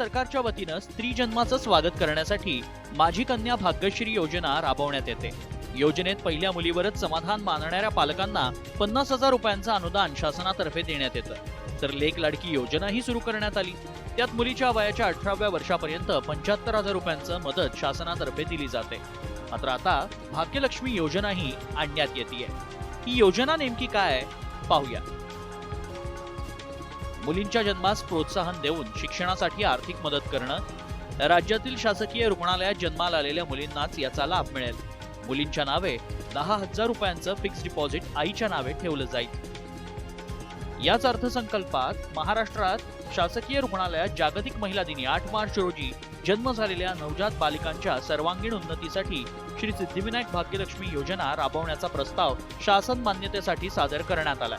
सरकारच्या वतीनं स्त्री जन्माचं स्वागत करण्यासाठी माझी कन्या भाग्यश्री योजना राबवण्यात येते. योजनेत पहिल्या मुलीवरच समाधान मानणाऱ्या पालकांना पन्नास हजार रुपयांचं अनुदान शासनातर्फे देण्यात येतं. तर लेख लाडकी योजनाही सुरू करण्यात आली. त्यात मुलीच्या वयाच्या अठराव्या वर्षापर्यंत पंच्याहत्तर हजार रुपयांचं मदत शासनातर्फे दिली जाते. मात्र आता भाग्यलक्ष्मी योजनाही आणण्यात येते ही योजना नेमकी काय पाहूया. मुलींच्या जन्मास प्रोत्साहन देऊन शिक्षणासाठी आर्थिक मदत करणं राज्यातील शासकीय रुग्णालयात जन्माला आलेल्या मुलींनाच याचा लाभ मिळेल. मुलींच्या नावे दहा हजार रुपयांचं फिक्स डिपॉझिट आईच्या नावे ठेवलं जाईल. याच अर्थसंकल्पात महाराष्ट्रात शासकीय रुग्णालयात जागतिक महिला दिनी आठ मार्च रोजी जन्म झालेल्या नवजात बालिकांच्या सर्वांगीण उन्नतीसाठी श्री सिद्धिविनायक भाग्यलक्ष्मी योजना राबवण्याचा प्रस्ताव शासन मान्यतेसाठी सादर करण्यात आला.